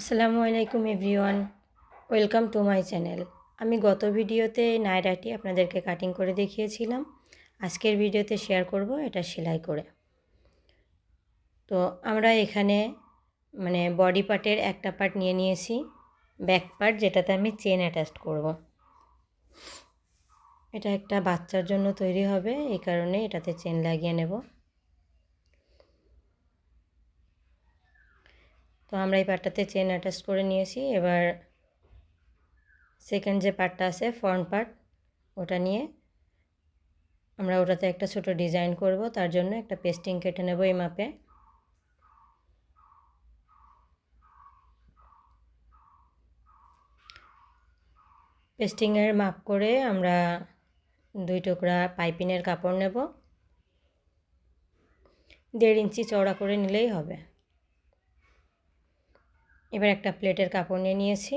আসসালামু আলাইকুম everyone, welcome to my channel. আমি গত ভিডিওতে নায়রাটি আপনাদেরকে কাটিং করে দেখিয়েছিলাম। আজকের ভিডিওতে শেয়ার করব এটা সেলাই করে। তো আমরা এখানে মানে বডি পার্টের একটা পার্ট নিয়ে নিয়েছি, ব্যাক পার্ট যেটাতে আমি চেন অ্যাটাচ করব। এটা একটা বাচ্চার জন্য তৈরি হবে, এই কারণে এটাতে চেন লাগিয়ে নেব। তো আমরা এই পার্টটাতে চেন অ্যাটাচ করে নিয়েছি। এবার সেকেন্ড যে পার্টটা আছে ফ্রন্ট পার্ট ওটা নিয়ে আমরা ওটাতে একটা ছোট ডিজাইন করব। তার জন্য একটা পেস্টিং কেটে নেব এই মাপে। পেস্টিংয়ের মাপ করে আমরা দুই টুকরা পাইপিনের কাপড় নেব। দেড় ইঞ্চি চওড়া করে নিলেই হবে। এবার একটা প্লেটের কাপড় নিয়ে নিয়েছি।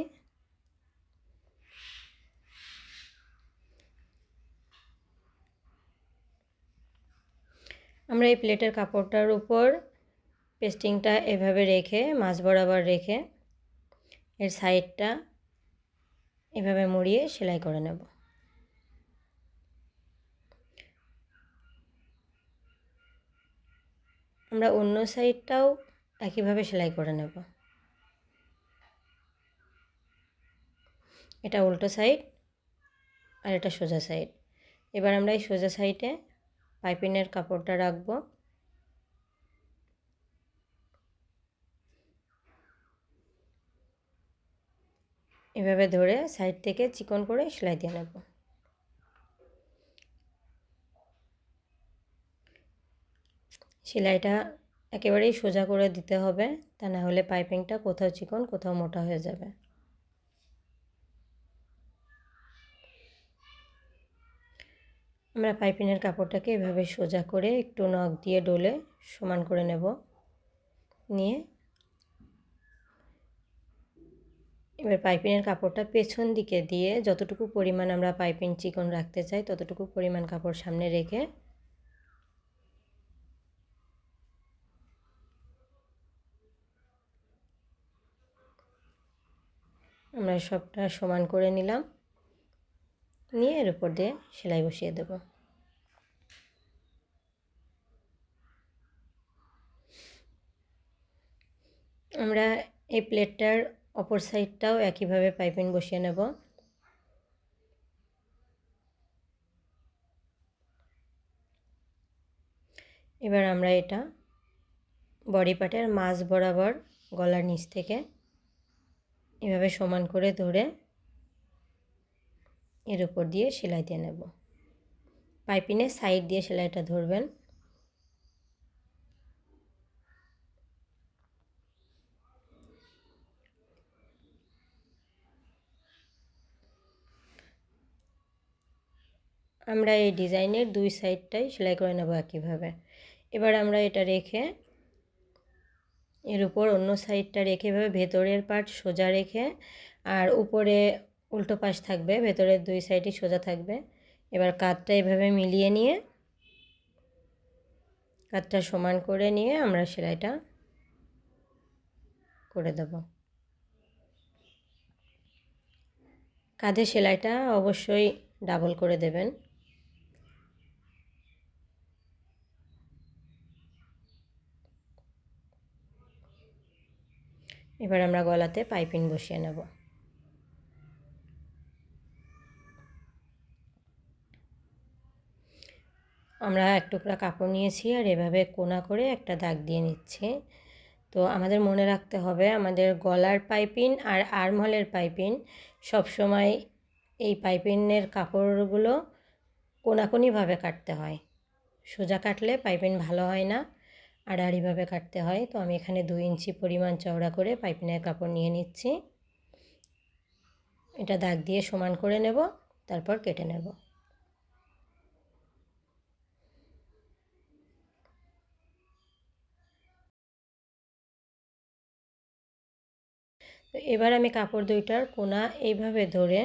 আমরা এই প্লেটের কাপড়টার উপর পেস্টিংটা এভাবে রেখে, মাছ বরাবর রেখে এর সাইডটা এভাবে মুড়িয়ে সেলাই করে নেব। আমরা অন্য সাইডটাও একইভাবে সেলাই করে নেব। এটা উল্টো সাইড আর এটা সোজা সাইড এবার আমরা এই সোজা সাইডে পাইপিনের কাপড়টা রাখব। এভাবে ধরে সাইড থেকে চিকন করে সেলাই দিয়ে নেব। সেলাইটা একেবারেই সোজা করে দিতে হবে, তা না হলে পাইপিংটা কোথাও চিকন, কোথাও মোটা হয়ে যাবে। আমরা পাইপিনের কাপড়টাকে এভাবে সোজা করে একটু নখ দিয়ে ডলে সমান করে নেব। নিয়ে এবার পাইপিনের কাপড়টা পেছন দিকে দিয়ে যতটুকু পরিমাণ আমরা পাইপিং চিকন রাখতে চাই ততটুকু পরিমাণ কাপড় সামনে রেখে আমরা সবটা সমান করে নিলাম। নিয়ে এর উপর দিয়ে সেলাই বসিয়ে দেব। আমরা এই প্লেটটার অপর সাইডটাও একইভাবে পাইপিং বসিয়ে নেব। এবার আমরা এটা বডি পার্টের মাছ বরাবর গলার নিচ থেকে এভাবে সমান করে ধরে এর উপর দিয়ে সেলাই দিয়ে নেব। পাইপিনের সাইড দিয়ে সেলাইটা ধরবেন। আমরা এই ডিজাইনের দুই সাইডটাই সেলাই করে নেব একইভাবে। এবার আমরা এটা রেখে এর উপর অন্য সাইডটা রেখে এভাবে ভেতরের পার্ট সোজা রেখে আর উপরে উল্টো পাশ থাকবে, ভেতরের দুই সাইডই সোজা থাকবে। এবার কাতটা এভাবে মিলিয়ে নিয়ে, কাতটা সমান করে নিয়ে আমরা সেলাইটা করে দেব। কাঁধে সেলাইটা অবশ্যই ডাবল করে দেবেন। এবার আমরা গলাতে পাইপিং বসিয়ে নেব। আমরা এক টুকরা কাপড় নিয়েছি আর এভাবে কোনা করে একটা দাগ দিয়ে নিচ্ছি। তো আমাদের মনে রাখতে হবে আমাদের গলার পাইপিন আর আর্মহলের পাইপিং সবসময় এই পাইপিনের কাপড়গুলো কোনাকুনিভাবে কাটতে হয়। সোজা কাটলে পাইপিন ভালো হয় না, আড়াআড়িভাবে কাটতে হয়। তো আমি এখানে দুই ইঞ্চি পরিমাণ চওড়া করে পাইপিনের কাপড় নিয়ে নিচ্ছি। এটা দাগ দিয়ে সমান করে নেব, তারপর কেটে নেব। তো এবার আমি কাপড় দুইটার কোনা এইভাবে ধরে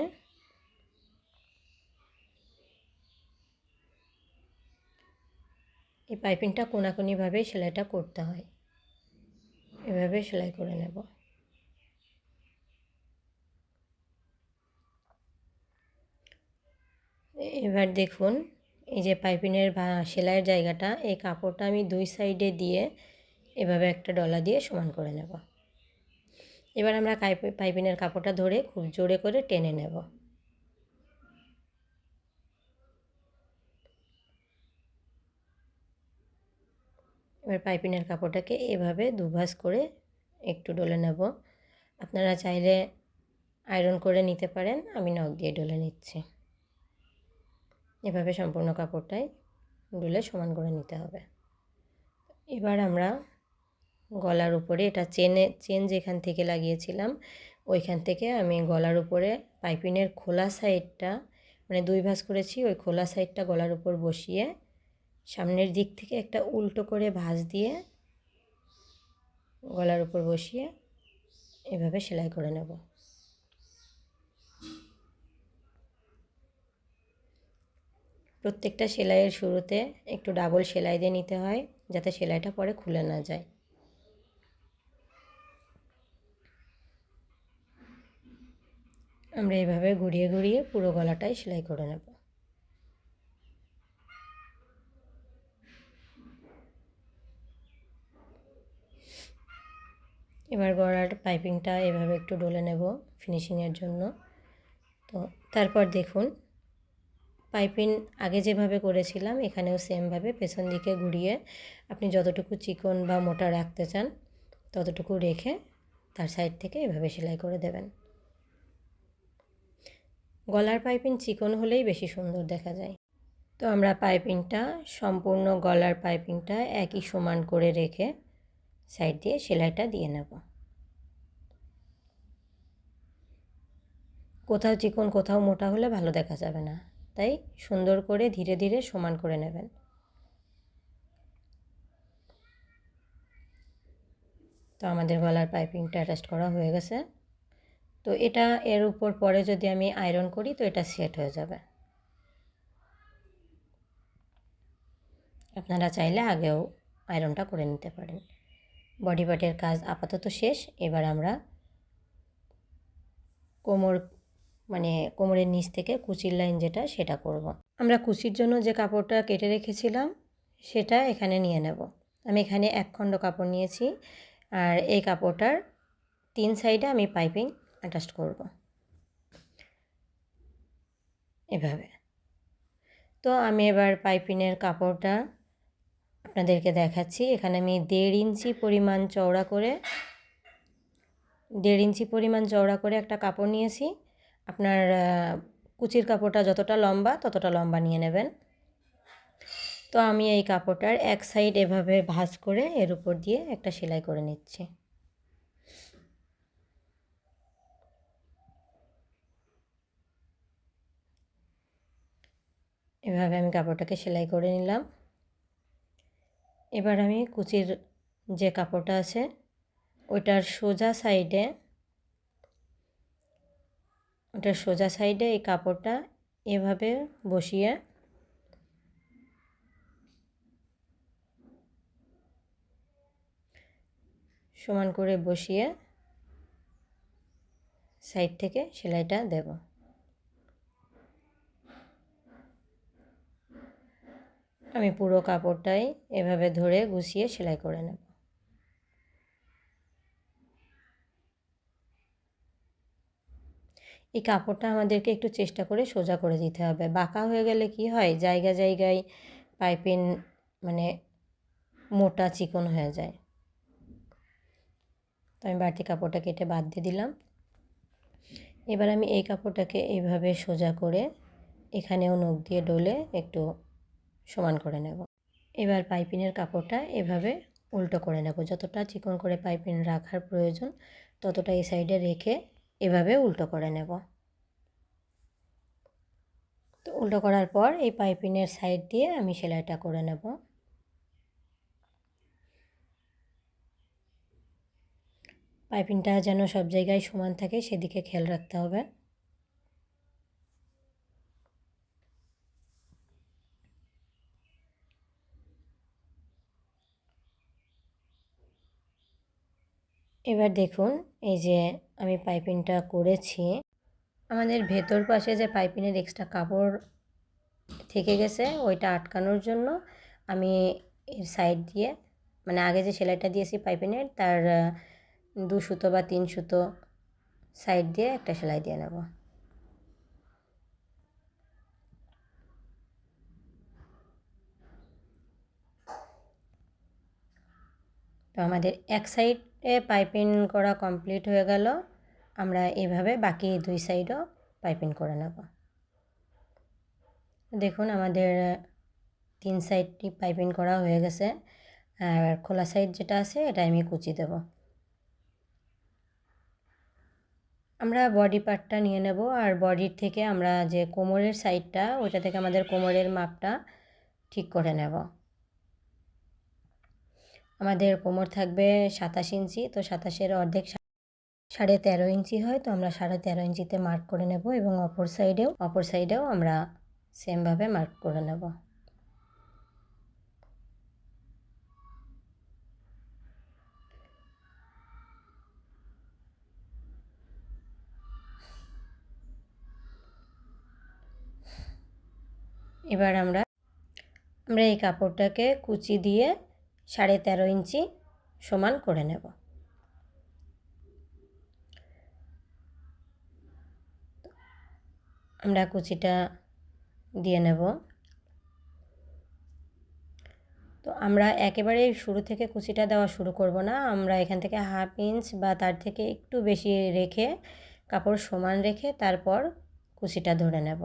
এই পাইপিংটা কোনাকুনিভাবেই সেলাইটা করতে হয়। এভাবে সেলাই করে নেব। এবার দেখুন, এই যে পাইপিনের সেলাইয়ের জায়গাটা, এই কাপড়টা আমি দুই সাইডে দিয়ে এভাবে একটা ডলা দিয়ে সমান করে নেব। এবার আমরা পাইপিনের কাপড়টা ধরে খুব জোরে করে টেনে নেব। এবার পাইপিনের কাপড়টাকে এভাবে দুভাস করে একটু ডলে নেব। আপনারা চাইলে আয়রন করে নিতে পারেন, আমি নখ দিয়ে ডলে নিচ্ছি। এভাবে সম্পূর্ণ কাপড়টাই ডলে সমান করে নিতে হবে। এবার আমরা গলার উপরে, এটা চেনে চেন যেখান থেকে লাগিয়েছিলাম, ওইখান থেকে আমি গলার উপরে পাইপিনের খোলা সাইডটা মানে দুই ভাঁজ করেছি, ওই খোলা সাইডটা গলার উপর বসিয়ে, সামনের দিক থেকে একটা উল্টো করে ভাঁজ দিয়ে গলার উপর বসিয়ে এভাবে সেলাই করে নেব। প্রত্যেকটা সেলাইয়ের শুরুতে একটু ডাবল সেলাই দিয়ে নিতে হয়, যাতে সেলাইটা পরে খুলে না যায়। আমরা এভাবে ঘুরিয়ে ঘুরিয়ে পুরো গলাটাই সেলাই করে নেব। এবার গলার পাইপিংটা এভাবে একটু ডলে নেব ফিনিশিংয়ের জন্য। তো তারপর দেখুন, পাইপিং আগে যেভাবে করেছিলাম, এখানেও সেমভাবে পেছন দিকে ঘুরিয়ে আপনি যতটুকু চিকন বা মোটা রাখতে চান, ততটুকু রেখে তার সাইড থেকে এভাবে সেলাই করে দেবেন। গলার পাইপিং চিকন হলেই বেশি সুন্দর দেখা যায়। তো আমরা পাইপিংটা সম্পূর্ণ গলার পাইপিংটা একই সমান করে রেখে সাইড দিয়ে সেলাইটা দিয়ে নেব। কোথাও চিকন, কোথাও মোটা হলে ভালো দেখা যাবে না। তাই সুন্দর করে ধীরে ধীরে সমান করে নেবেন। তো আমাদের গলার পাইপিংটা অ্যাটাচ করা হয়ে গেছে। তো এটা এর উপর পরে যদি আমি আয়রন করি, তো এটা সেট হয়ে যাবে। আপনারা চাইলে আগেও আয়রনটা করে নিতে পারেন। বডি পার্টের কাজ আপাতত শেষ। এবার আমরা কোমর মানে কোমরের নিচ থেকে কুচির লাইন যেটা, সেটা করব। আমরা কুচির জন্য যে কাপড়টা কেটে রেখেছিলাম, সেটা এখানে নিয়ে নেব। আমি এখানে এক খণ্ড কাপড় নিয়েছি। আর এই কাপড়টার তিন সাইডে আমি পাইপিং অ্যাটাচ করব। এভাবে। তো আমি এবার পাইপিনের কাপড়টা আপনাদেরকে দেখাচ্ছি। এখানে আমি দেড় ইঞ্চি পরিমাণ চওড়া করে, দেড় ইঞ্চি পরিমাণ চওড়া করে একটা কাপড় নিয়েছি। আপনার কুচির কাপড়টা যতটা লম্বা, ততটা লম্বা নিয়ে নেবেন। তো আমি এই কাপড়টার এক সাইড এভাবে ভাঁজ করে এর উপর দিয়ে একটা সেলাই করে নিচ্ছি। এভাবে আমি কাপড়টাকে সেলাই করে নিলাম। এবার আমি কুচির যে কাপড়টা আছে, ওইটার সোজা সাইডে ওটার সোজা সাইডে এই কাপড়টা এভাবে বসিয়ে সমান করে বসিয়ে সাইড থেকে সেলাইটা দেব। আমি পুরো কাপড়টাই এভাবে ধরে গুছিয়ে সেলাই করে নেব। এই কাপড়টা আমাদেরকে একটু চেষ্টা করে সোজা করে দিতে হবে। বাঁকা হয়ে গেলে কি হয়? জায়গা জায়গায় পাইপিন মানে মোটা চিকন হয়ে যায়। তো আমি বাড়তি কাপড়টা কেটে বাদ দিয়ে দিলাম। এবার আমি এই কাপড়টাকে এইভাবে সোজা করে এখানেও নখ দিয়ে ডলে একটু সমান করে নেব। এবার পাইপিনের কাপড়টা এভাবে উল্টো করে নেব। যতটা চিকন করে পাইপিন রাখার প্রয়োজন, ততটা এই সাইডে রেখে এভাবে উল্টো করে নেব। তো উল্টো করার পর এই পাইপিনের সাইড দিয়ে আমি সেলাইটা করে নেব। পাইপিনটা যেন সব জায়গায় সমান থাকে, সেদিকে খেয়াল রাখতে হবে। এবার দেখুন, এই যে আমি পাইপিংটা করেছি। আমাদের ভেতর পাশে যে পাইপিনের এক্সট্রা কাপড় থেকে গেছে, ওইটা আটকানোর জন্য আমি এর সাইড দিয়ে মানে আগে যে সেলাইটা দিয়েছি পাইপিনের তার দু সুতো বা তিন সুতো সাইড দিয়ে একটা সেলাই দিয়ে নেব। তো আমাদের এক সাইডে পাইপিং করা কমপ্লিট হয়ে গেল। আমরা এভাবে বাকি দুই সাইডও পাইপিং করে নেব। দেখুন আমাদের তিন সাইডটি পাইপিং করা হয়ে গেছে। আর খোলা সাইড যেটা আছে, এটা আমি কুচি দেব। আমরা বডি পার্টটা নিয়ে নেব। আর বডির থেকে আমরা যে কোমরের সাইডটা ওইটা থেকে আমাদের কোমরের মাপটা ঠিক করে নেব। আমাদের কোমর থাকবে সাতাশ ইঞ্চি, তো সাতাশের অর্ধেক সাড়ে তেরো ইঞ্চি হয়, তো আমরা সাড়ে তেরো ইঞ্চিতে মার্ক করে নেব এবং অপর সাইডেও অপর সাইডেও আমরা সেমভাবে মার্ক করে নেব। এবার আমরা আমরা এই কাপড়টাকে কুচি দিয়ে সাড়ে তেরো ইঞ্চি সমান করে নেব। আমরা কুচিটা দিয়ে নেব। তো আমরা একেবারে শুরু থেকে কুচিটা দেওয়া শুরু করব না। আমরা এখান থেকে হাফ ইঞ্চ বা তার থেকে একটু বেশি রেখে, কাপড় সমান রেখে তারপর কুচিটা ধরে নেব।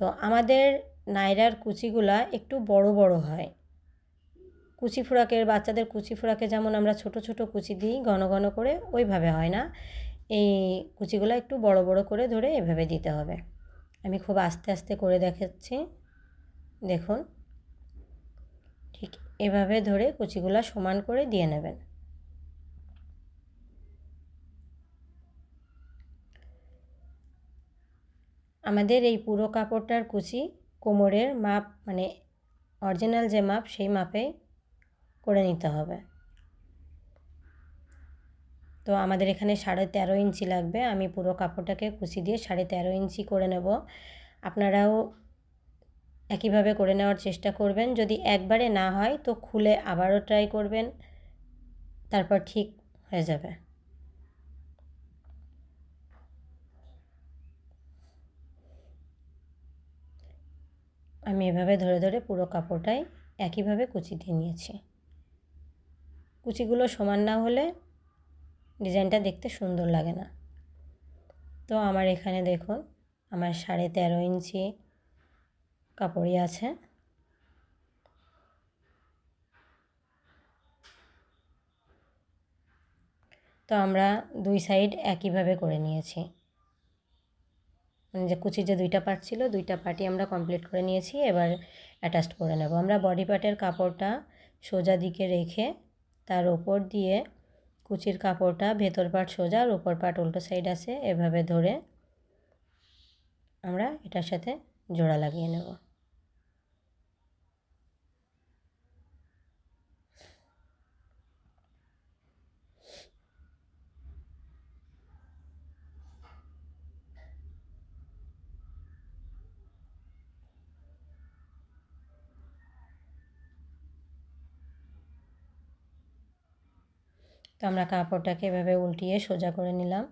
তো আমাদের নাইরার কুচিগুলা একটু বড় বড় হয়। কুচি ফোড়াকের বাচ্চাদের কুচি ফোড়াকে যেমন আমরা ছোট ছোট কুচি দিই ঘন ঘন করে, ওইভাবে হয় না। এই কুচিগুলো একটু বড় বড় করে ধরে এভাবে দিতে হবে। আমি খুব আস্তে আস্তে করে দেখাচ্ছি। দেখুন। ঠিক এভাবে ধরে কুচিগুলো সমান করে দিয়ে নেবেন। আমাদের এই পুরো কাপড়টার কুচি কোমরের মাপ মানে অরিজিনাল যে মাপ, সেই মাপে করে নিতে হবে। তো আমাদের এখানে সাড়ে তেরো ইঞ্চি লাগবে। আমি পুরো কাপড়টাকে কুচি দিয়ে সাড়ে তেরো ইঞ্চি করে নেব। আপনারাও একইভাবে করে নেওয়ার চেষ্টা করবেন। যদি একবারে না হয় তো খুলে আবারও ট্রাই করবেন। তারপর ঠিক হয়ে যাবে। আমি এভাবে ধরে ধরে পুরো কাপড়টাই একইভাবে কুচি দিয়ে নিয়েছি। কুচিগুলো সমান না হলে ডিজাইনটা দেখতে সুন্দর লাগে না। তো আমার এখানে দেখুন, আমার সাড়ে তেরো ইঞ্চি কাপড়ই আছে। তো আমরা দুই সাইড একইভাবে করে নিয়েছি। মানে যে কুচির যে দুইটা পার্ট ছিল, দুইটা পার্টই আমরা কমপ্লিট করে নিয়েছি। এবার অ্যাটাচ করে নেব। আমরা বডি পার্টের কাপড়টা সোজা দিকে রেখে তার ওপর দিয়ে কুচির কাপড়টা ভেতর পাট সোজা আর ওপর পাট উল্টো সাইড আছে। এভাবে ধরে আমরা এটার সাথে জোড়া লাগিয়ে নেব। তো আমরা কাপড়টাকে এভাবে উল্টিয়ে সোজা করে নিলাম।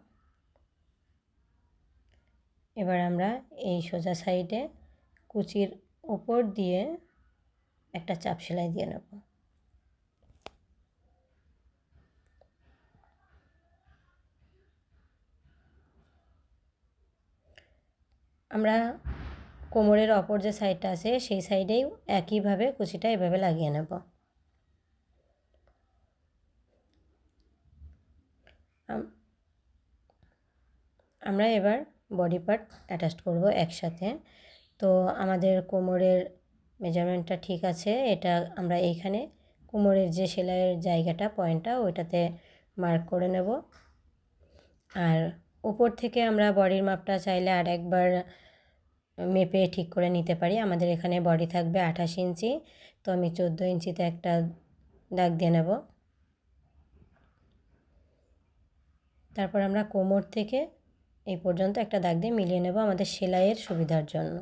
এবার আমরা এই সোজা সাইডে কুচির উপর দিয়ে একটা চাপ সেলাই দিয়ে নেব। আমরা কোমরের অপর যে সাইডটা আছে, সেই সাইডেই একইভাবে কুচিটা এভাবে লাগিয়ে নেব। আমরা এবার বডি পার্ট অ্যাটাচ করব একসাথে। তো আমাদের কোমরের মেজারমেন্টটা ঠিক আছে। এটা আমরা এইখানে কোমরের যে সেলাইয়ের জায়গাটা পয়েন্টটা ওইটাতে মার্ক করে নেব। আর উপর থেকে আমরা বডির মাপটা চাইলে আর একবার মেপে ঠিক করে নিতে পারি। আমাদের এখানে বডি থাকবে আঠাশ ইঞ্চি। তো আমি চোদ্দ ইঞ্চিতে একটা দাগ দিয়ে নেব। তারপর আমরা কোমর থেকে এই পর্যন্ত একটা দাগ দিয়ে মিলিয়ে নেব আমাদের সেলাইয়ের সুবিধার জন্য।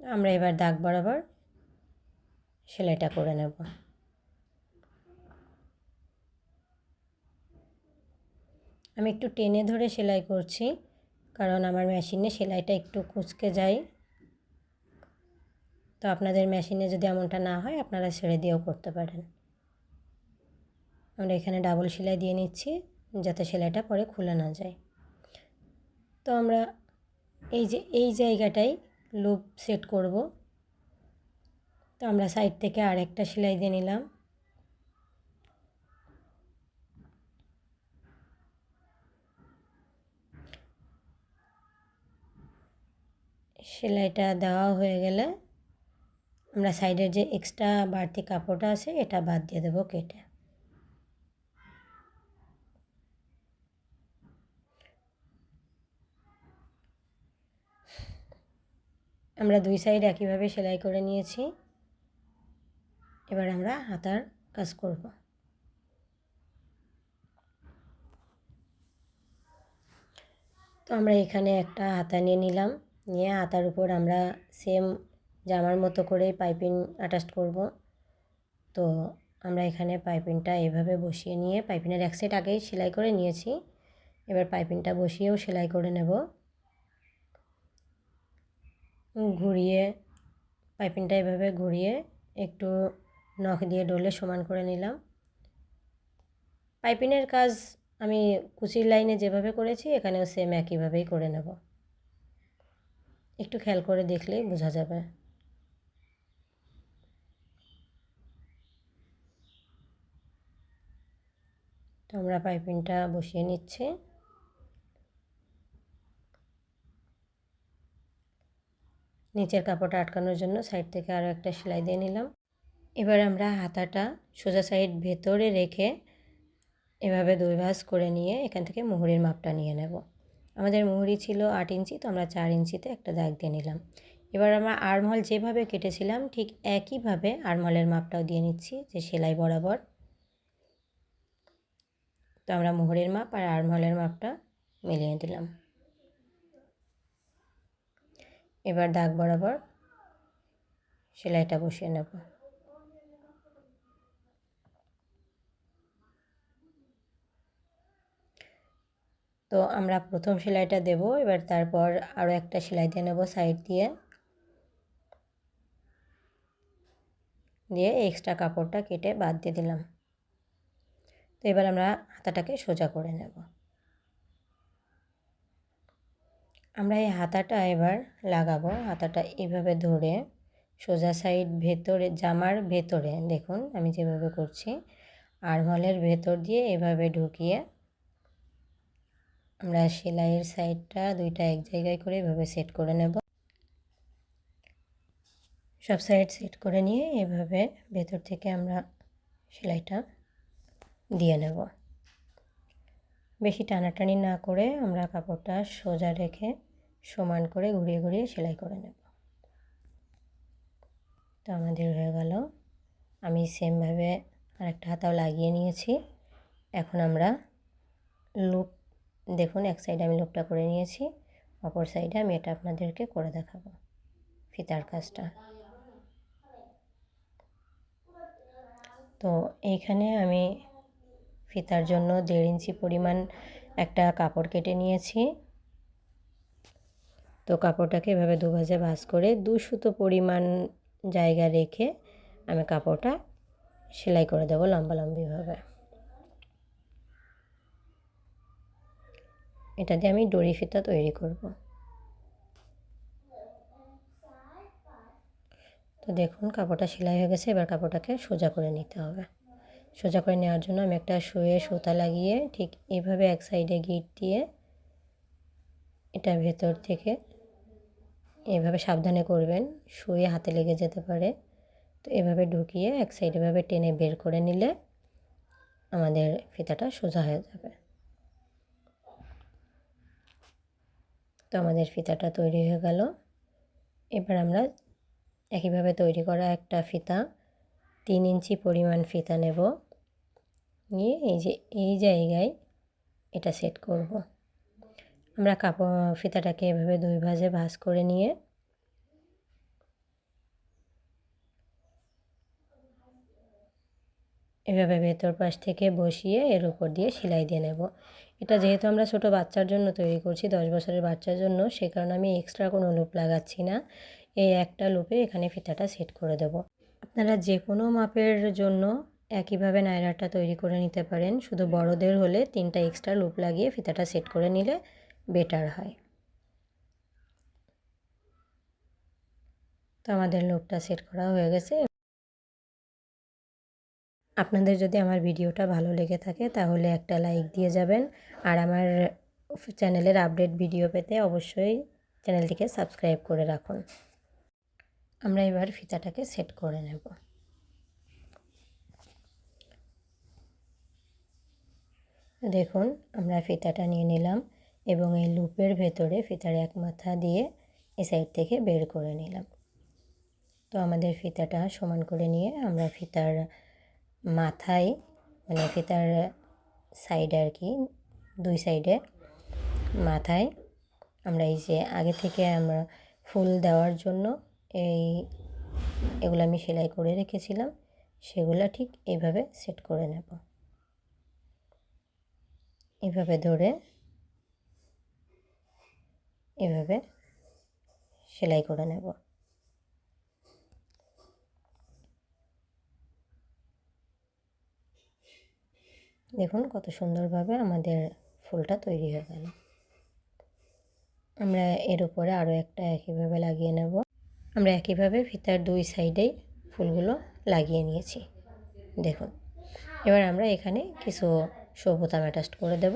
আমরা এবার দাগ বরাবর সেলাইটা করে নেব। আমি একটু টেনে ধরে সেলাই করছি, কারণ আমার মেশিনে সেলাইটা একটু কুচকে যায়। তো আপনাদের মেশিনে যদি এমনটা না হয়, আপনারা ছেড়ে দিয়েও করতে পারেন। আমরা এখানে ডাবল সেলাই দিয়ে নিচ্ছি যাতে সেলাইটা পরে খুলে না যায়। তো আমরা এই যে, এই জায়গাটাই লুপ সেট করব। তো আমরা সাইড থেকে আরেকটা সেলাই দিয়ে নিলাম। সেলাইটা দেওয়া হয়ে গেলে আমরা সাইডের যে এক্সট্রা বাড়তি কাপড়টা আছে, এটা বাদ দিয়ে দেবো কেটে। আমরা দুই সাইড একইভাবে সেলাই করে নিয়েছি। এবার আমরা হাতার কাজ করব। তো আমরা এখানে একটা হাতা নিয়ে নিলাম। নিয়ে হাতার উপর আমরা সেম জামার মতো করে পাইপিং অ্যাটাচ করব। তো আমরা এখানে পাইপিংটা এভাবে বসিয়ে নিয়ে পাইপিনের এক সাইড আগেই সেলাই করে নিয়েছি। এবার পাইপিংটা বসিয়েও সেলাই করে নেব। ঘুরিয়ে, পাইপিংটা এভাবে ঘুরিয়ে একটু নখ দিয়ে ডলে সমান করে নিলাম। পাইপিনের কাজ আমি কুচির লাইনে যেভাবে করেছি, এখানেও সেম একইভাবেই করে নেব। একটু খেয়াল করে দেখলেই বোঝা যাবে। তো আমরা পাইপিংটা বসিয়ে নিচ্ছি। নিচের কাপড়টা আটকানোর জন্য সাইড থেকে আরও একটা সেলাই দিয়ে নিলাম। এবার আমরা হাতাটা সোজা সাইড ভেতরে রেখে এভাবে দুই ভাঁজ করে নিয়ে এখান থেকে মুহুরির মাপটা নিয়ে নেব। আমাদের মুহুরি ছিল আট ইঞ্চি, তো আমরা চার ইঞ্চিতে একটা দাগ দিয়ে নিলাম। এবার আমরা আরমহল যেভাবে কেটেছিলাম, ঠিক একইভাবে আরমহলের মাপটাও দিয়ে নিচ্ছি যে সেলাই বরাবর। তো আমরা মোহরের মাপ আর আরমহলের মাপটা মিলিয়ে দিলাম। এবার দাগ বরাবর সেলাইটা বসিয়ে নেব। তো আমরা প্রথম সেলাইটা দেব, এবার তারপর আরও একটা সেলাই দিয়ে নেব সাইড দিয়ে। দিয়ে এক্সট্রা কাপড়টা কেটে বাদ দিয়ে দিলাম। তো এবার আমরা হাতাটাকে সোজা করে নেব। আমরা এই হাতাটা এবার লাগাবো। হাতাটা এভাবে ধরে সোজা সাইড ভেতরে, জামার ভেতরে, দেখুন আমি যেভাবে করছি। আরমলের ভেতর দিয়ে এভাবে ঢুকিয়ে আমরা সেলাইয়ের সাইডটা দুইটা এক জায়গায় করে এভাবে সেট করে নেব। সব সাইড সেট করে নিয়ে এভাবে ভেতর থেকে আমরা সেলাইটা দিয়ে নেব। বেশি টানাটানি না করে আমরা কাপড়টা সোজা রেখে সমান করে ঘুরিয়ে ঘুরিয়ে সেলাই করে নেব। তো আমাদের হয়ে গেল। আমি সেমভাবে আরেকটা হাতাও লাগিয়ে নিয়েছি। এখন আমরা লুপ দেখুন এক সাইডে আমি লুপটা করে নিয়েছি, অপর সাইডে আমি এটা আপনাদেরকে করে দেখাবো ফিতার কাজটা। তো এইখানে আমি ফিতার জন্য দেড় ইঞ্চি পরিমাণ একটা কাপড় কেটে নিয়েছি। তো কাপড়টাকে এভাবে দুভাজে ভাজ করে দু সুতো পরিমাণ জায়গা রেখে আমি কাপড়টা সেলাই করে দেবো লম্বা লম্বিভাবে এটা দিয়ে আমি ডরি ফিতা তৈরি করব। তো দেখুন, কাপড়টা সেলাই হয়ে গেছে, এবার কাপড়টাকে সোজা করে নিতে হবে। সোজা করে নেওয়ার জন্য আমি একটা শুয়ে সুতা লাগিয়ে ঠিক এভাবে এক সাইডে গিট দিয়ে এটা ভেতর থেকে এভাবে সাবধানে করবেন, শুয়ে হাতে লেগে যেতে পারে। তো এভাবে ঢুকিয়ে এক সাইড এভাবে টেনে বের করে নিলে আমাদের ফিতাটা সোজা হয়ে যাবে। তো আমাদের ফিতাটা তৈরি হয়ে গেল। এবার আমরা একইভাবে তৈরি করা একটা ফিতা তিন ইঞ্চি পরিমাণ ফিতা নেব। নিয়ে এই যে, এই জায়গায় এটা সেট করব। আমরা কাপড়, ফিতাটাকে এভাবে দুই ভাজে ভাজ করে নিয়ে এভাবে ভেতর পাশ থেকে বসিয়ে এর উপর দিয়ে সেলাই দিয়ে নেব। এটা যেহেতু আমরা ছোট বাচ্চার জন্য তৈরি করছি, দশ বছরের বাচ্চার জন্য, সে কারণে আমি এক্সট্রা কোনো লুপ লাগাচ্ছি না। এই একটা লুপে এখানে ফিতাটা সেট করে দেবো। আপনারা যে কোনো মাপের জন্য একইভাবে নায়রাটা তৈরি করে নিতে পারেন। শুধু বড়দের হলে তিনটা এক্সট্রা লুপ লাগিয়ে ফিতাটা সেট করে নিলে বেটার হয়। তো আমাদের লুপটা সেট করা হয়ে গেছে। আপনাদের যদি আমার ভিডিওটা ভালো লেগে থাকে তাহলে একটা লাইক দিয়ে যাবেন। আর আমার চ্যানেলের আপডেট ভিডিও পেতে অবশ্যই চ্যানেলটিকে সাবস্ক্রাইব করে রাখুন। আমরা এবার ফিতাটাকে সেট করে নেব। দেখুন, আমরা ফিতাটা নিয়ে নিলাম এবং এই লুপের ভেতরে ফিতার এক মাথা দিয়ে এ সাইড থেকে বের করে নিলাম। তো আমাদের ফিতাটা সমান করে নিয়ে আমরা ফিতার মাথায় মানে ফিতার সাইডে আর কি, দুই সাইডে মাথায় আমরা এই যে আগে থেকে আমরা ফুল দেওয়ার জন্য এই এগুলো আমি সেলাই করে রেখেছিলাম, সেগুলো ঠিক এইভাবে সেট করে নেব। এভাবে ধরে এভাবে সেলাই করে নেব। দেখুন কত সুন্দরভাবে আমাদের ফুলটা তৈরি হয়ে গেল। আমরা এর উপরে আরও একটা একইভাবে লাগিয়ে নেব। আমরা একইভাবে ফিতার দুই সাইডেই ফুলগুলো লাগিয়ে নিয়েছি। দেখুন, এবার আমরা এখানে কিছু সবুতাম অ্যাটাস্ট করে দেব।